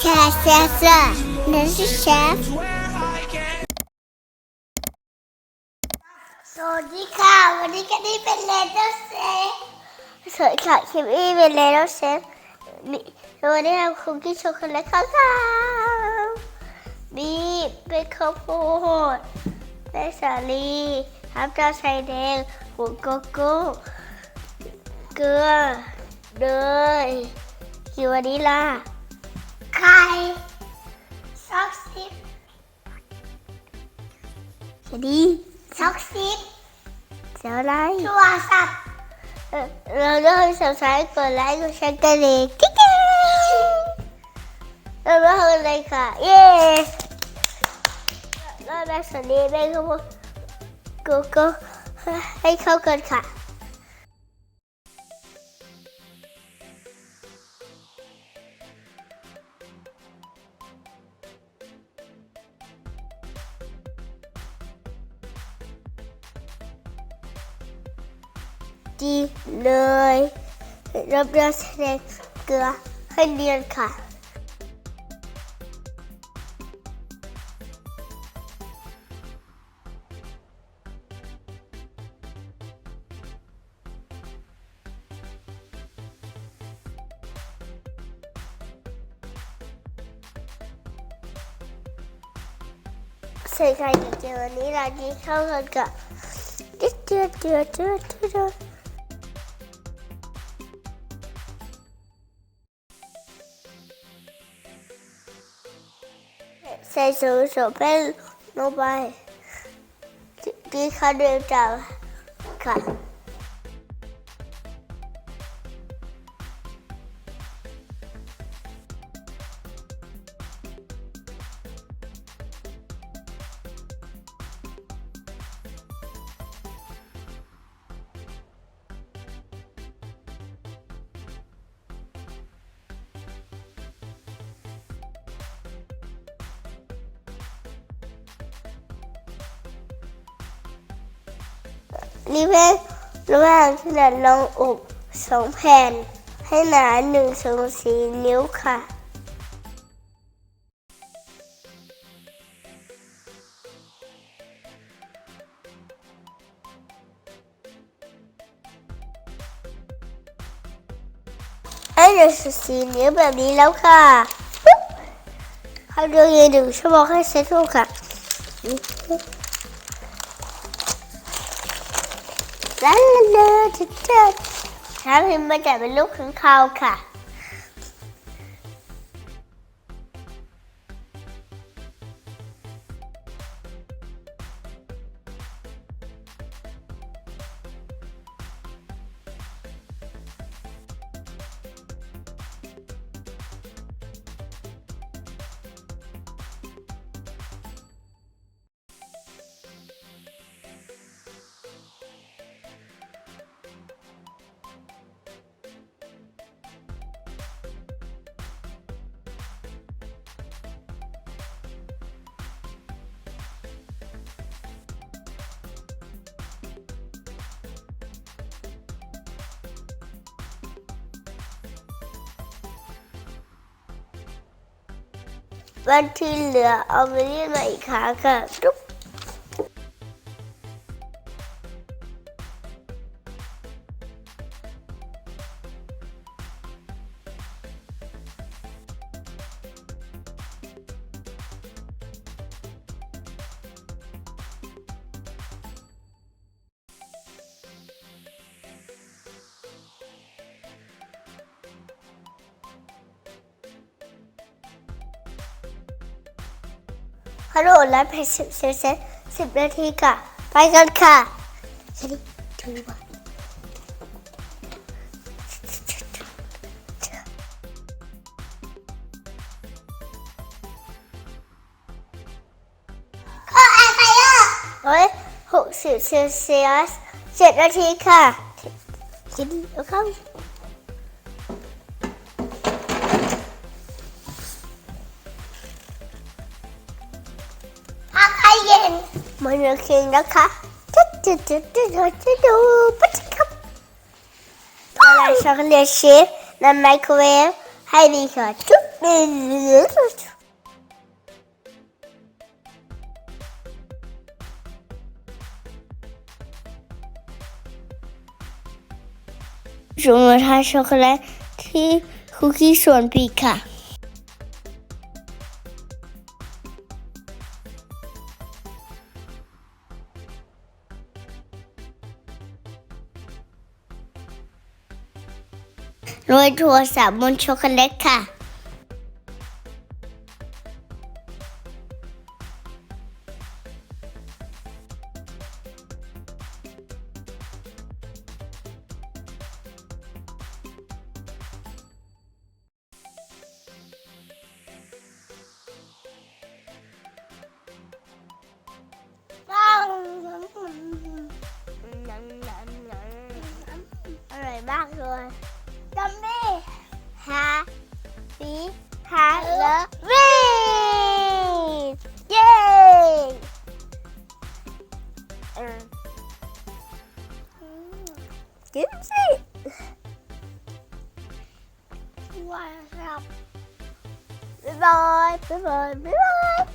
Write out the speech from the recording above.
แคสเซสนั่น是 chef สวัสดีค่ะ วันนี้กันนี่เป็นเลเดอร์เซฟสวัสดีค่ะคิมมี่เป็นเลเดอร์เซฟนี่วันนี้ทำคุกกี้ช็อกโกแลตข้าวสารนี่เป็นข้าวโพดแป้งสาลีน้ำตาลใส่แดงหัวโกโก้เกลือเนยคิววานิลล สวัสดีซอสซิปเสียวอะไรโทรศัพท์เออเราเริ่มสับสายกดไลค์กดแชร์กันเลยกิ๊กกิ๊กเราเริ่มเลยค่ะ เย้เราได้สวัสดีแม่ก็บอกกูก็ให้เข้ากันค่ะ ดีเลยรับเรื่องแสดงเกลือให้เรียนค่ะใส่ไข่เจียววันนี้เราดีเข้ากันกับเดือดเดือดเดือดเดือด เดือดใส่สูงสูงเรีเวทระหว่างที่เราลองอบสองแผ่น ให้หนาหนึ่งสองสีนิ้วค่ะ ให้หนึ่งสีนิ้วแบบนี้แล้วค่ะเขาดินยืนหนึ่งชั่วโมงให้เซ็ตรูปค่ะ แล้วเดินเจัดถ้าพิมพ์มาจากเป็นลูกขังคาค่ะ วันที่เหลือเอาไปเรียนใหม่อีกครั้งค่ะจุ๊บ ฮัลโหลไลฟ์เพจสิบเซนสิบนาทีค่ะ ไปกันค่ะชนิดถือว่าข้ออะไรอะเฮ้ยหกสิบเซลเซียสเจ็ดนาทีค่ะชนิดเอาเข้า นมันโอเคนะคะจุดจุดจุดจุดจุดจุดดูปั๊บครับเวลาช็อกโกแลตเชฟในไมโครเวฟให้ดีค่ะจุ๊บผมมาทานช็อกโกแลตที่คุกกี้ส่วนปีกค่ะ โรยถั่วสามบนช็อกโกแลตค่ะ อร่อยมากเลย จัมมี่ฮาปีฮาเลวีเย้เ